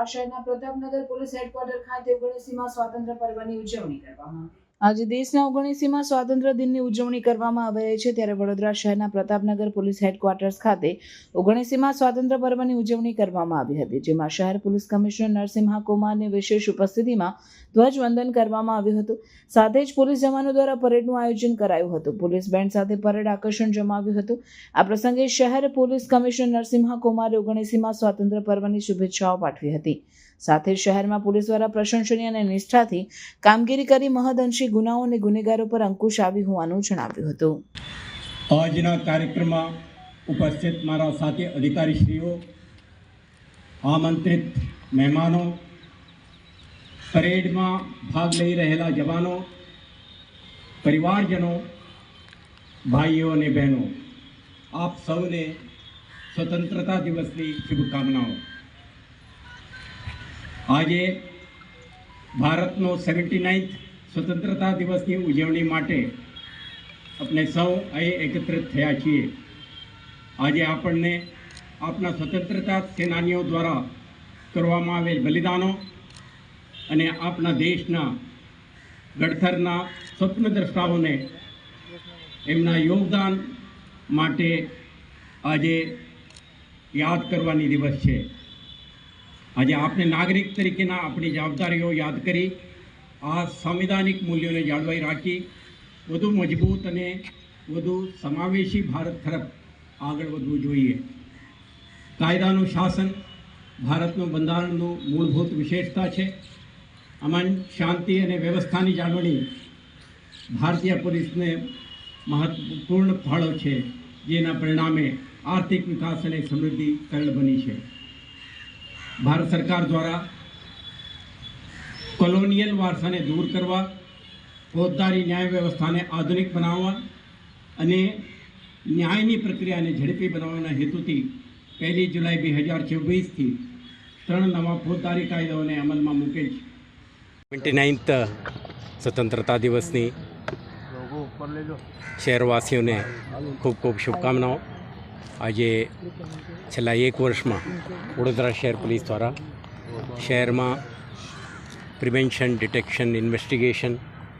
વડોદરા શહેરના Pratapnagar police headquarter ખાતે ઓગણસીમાં સ્વાતંત્ર્ય પર્વની ઉજવણી કરવામાં આવી. આજે દેશના ઓગણીસીમાં સ્વાતંત્ર્ય દિનની ઉજવણી કરવામાં આવી રહી છે ત્યારે વડોદરા શહેરના પ્રતાપનગર પોલીસ હેડક્વાર્ટર્સ ખાતે ઓગણીસીમાં સ્વાતંત્ર્ય પર્વની ઉજવણી કરવામાં આવી હતી, જેમાં શહેર પોલીસ કમિશનર નરસિંહા કુમારની વિશેષ ઉપસ્થિતિમાં ધ્વજવંદન કરવામાં આવ્યું હતું. સાથે જ પોલીસ જવાનો દ્વારા પરેડનું આયોજન કરાયું હતું. પોલીસ બેન્ડ સાથે પરેડ આકર્ષણ જમાવ્યું હતું. આ પ્રસંગે શહેર પોલીસ કમિશનર નરસિંહા કુમારે ઓગણીસીમાં સ્વાતંત્ર્ય પર્વની શુભેચ્છાઓ પાઠવી હતી. સાથે શહેરમાં પોલીસ દ્વારા પ્રશંસનીય અને નિષ્ઠાથી કામગીરી કરી મહદઅંશી ગુનાઓ અને ગુનેગારો પર અંકુશ આવી હોવાનું જણાવ્યું હતું. આજના કાર્યક્રમમાં ઉપસ્થિત મારા સાથે અધિકારીશ્રીઓ, આમંત્રિત મહેમાનો, પરેડમાં ભાગ લઈ રહેલા જવાનો, પરિવારજનો, ભાઈઓ અને બહેનો, આપ સૌને સ્વતંત્રતા દિવસની શુભકામનાઓ. આજે ભારતનો સેવન્ટી નાઇન્થ સ્વતંત્રતા દિવસની ઉજવણી માટે આપણે સૌ અહીં એકત્રિત થયા છીએ. આજે આપણને આપણા સ્વતંત્રતા સેનાનીઓ દ્વારા કરવામાં આવેલ બલિદાનો અને આપણા દેશના ગડથરના સ્વપ્નદ્રષ્ટાઓને એમના યોગદાન માટે આજે યાદ કરવાની દિવસ છે. આજે આપણે નાગરિક તરીકેના આપણી જવાબદારીઓ યાદ કરી, આ સંવિધાનિક મૂલ્યોને જાળવાઈ રાખી, વધુ મજબૂત અને વધુ સમાવેશી ભારત તરફ આગળ વધવું જોઈએ. કાયદાનું શાસન ભારતનું બંધારણનું મૂળભૂત વિશેષતા છે. અમન શાંતિ અને વ્યવસ્થાની જાળવણી ભારતીય પોલીસને મહત્વપૂર્ણ ફાળો છે, જેના પરિણામે આર્થિક વિકાસ અને સમૃદ્ધિ સરળ બની છે. ભારત સરકાર દ્વારા કોલોનિયલ વારસાને દૂર કરવા ફોજદારી ન્યાય વ્યવસ્થાને આધુનિક બનાવવા અને ન્યાયની પ્રક્રિયાને ઝડપી બનાવવાના હેતુથી પહેલી જુલાઈ બે હજાર ચોવીસથી ત્રણ નવા ફોજદારી કાયદાઓને અમલમાં મૂકેલ છે. ટ્વેન્ટી નાઇન્થ સ્વતંત્રતા દિવસની શહેરવાસીઓને ખૂબ ખૂબ શુભકામનાઓ. આજે છેલ્લા એક વર્ષમાં વડોદરા શહેર પોલીસ દ્વારા શહેરમાં પ્રિવેન્શન, ડિટેક્શન, ઇન્વેસ્ટિગેશન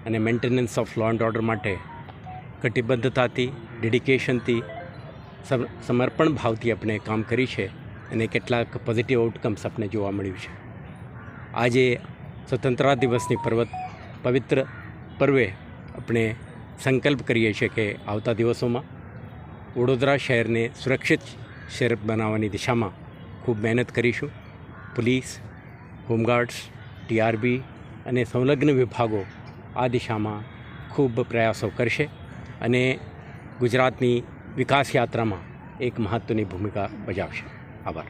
અને maintenance of law and order માટે કટિબદ્ધતાથી, ડેડિકેશનથી, સમ, સમર્પણ ભાવથી આપણે કામ કરી છે અને કેટલાક પોઝિટિવ આઉટકમ્સ આપણે જોવા મળ્યું છે. આજે સ્વતંત્રતા દિવસની પર્વત, પવિત્ર પર્વે આપણે સંકલ્પ કરીએ છીએ કે આવતા દિવસોમાં વડોદરા શહેરને સુરક્ષિત શહેર બનાવવાની દિશામાં ખૂબ મહેનત કરીશું. પોલીસ, હોમગાર્ડ્સ, ટીઆરબી અને સંલગ્ન વિભાગો આ દિશામાં ખૂબ પ્રયાસો કરશે અને ગુજરાતની વિકાસ યાત્રામાં એક મહત્ત્વની ભૂમિકા ભજાવશે. આભાર.